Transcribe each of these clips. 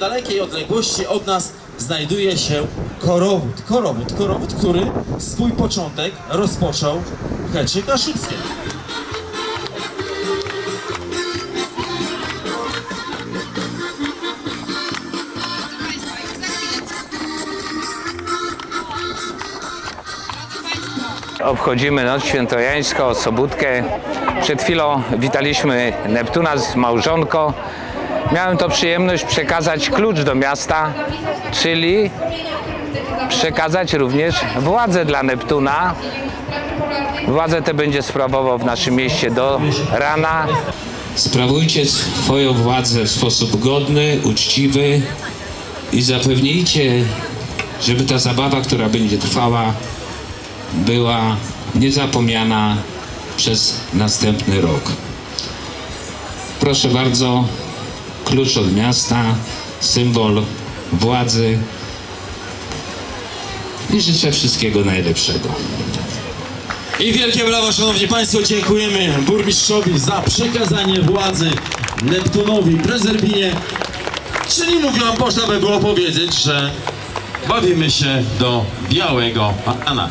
niedalekiej odległości od nas znajduje się korowód. Korowód, korowód, który swój początek rozpoczął w Heczy Kaszubskiej. Obchodzimy Noc Świętojańską, Sobótkę. Przed chwilą witaliśmy Neptuna z małżonką. Miałem to przyjemność przekazać klucz do miasta, czyli przekazać również władzę dla Neptuna. Władzę te będzie sprawował w naszym mieście do rana. Sprawujcie swoją władzę w sposób godny, uczciwy i zapewnijcie, żeby ta zabawa, która będzie trwała, była niezapomniana przez następny rok. Proszę bardzo, klucz od miasta, symbol władzy i życzę wszystkiego najlepszego. I wielkie brawa, szanowni państwo, dziękujemy burmistrzowi za przekazanie władzy Neptunowi Prezerbinie. Czyli mówiłam, można by było powiedzieć, że bawimy się do białego pana.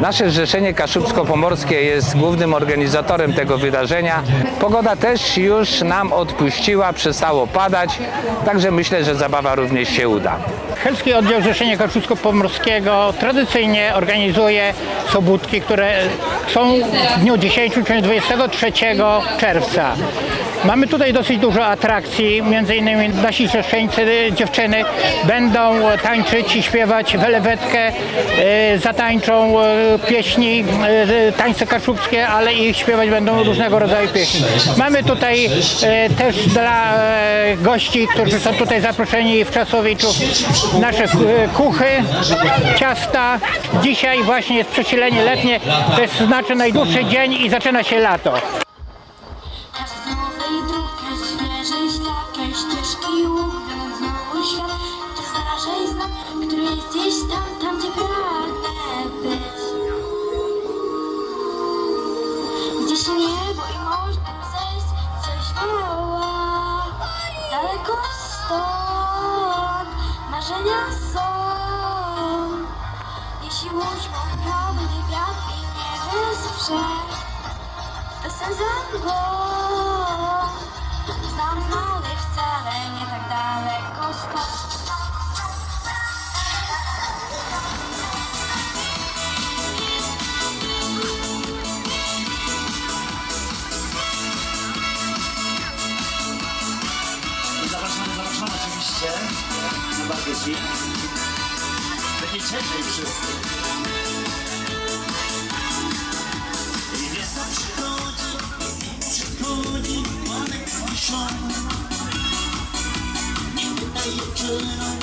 Nasze Zrzeszenie Kaszubsko-Pomorskie jest głównym organizatorem tego wydarzenia. Pogoda też już nam odpuściła, przestało padać, także myślę, że zabawa również się uda. Helski Oddział Zrzeszenia Kaszubsko-Pomorskiego tradycyjnie organizuje sobótki, które są w dniu dzisiejszym, czyli 23 czerwca. Mamy tutaj dosyć dużo atrakcji, między innymi nasi rzeszeńcy, dziewczyny będą tańczyć i śpiewać welewetkę, e, zatańczą e, pieśni, e, tańce kaszubskie, ale i śpiewać będą różnego rodzaju pieśni. Mamy tutaj też dla gości, którzy są tutaj zaproszeni w Czasowiczów, nasze kuchy, ciasta. Dzisiaj właśnie jest przesilenie letnie, to jest znaczy najdłuższy dzień i zaczyna się lato. Łuk, więc znowu świat, który raczej znam, który jest gdzieś tam, tam gdzie pragnę być. Gdzieś niebo i można zejść, coś woła, daleko stąd, marzenia są. Jeśli łódź mądrowy wiatr i nie wysprze, Sezam go Znam bardziej. Takie ciepłej wszyscy. I wiosna przychodzi, przychodzi, łanek piszą. Nie pytaj dziewczyną,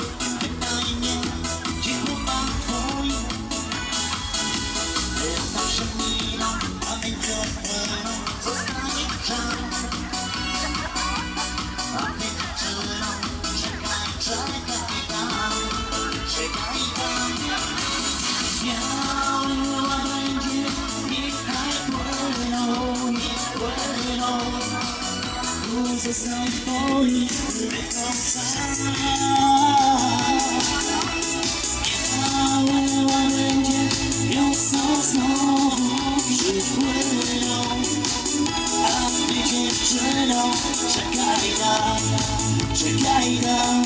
Łzy są twoi, zwykłą sam. Białe łabędzie, wiosną znowu przypłyną. A ty dziewczyno, czekaj tam, czekaj tam.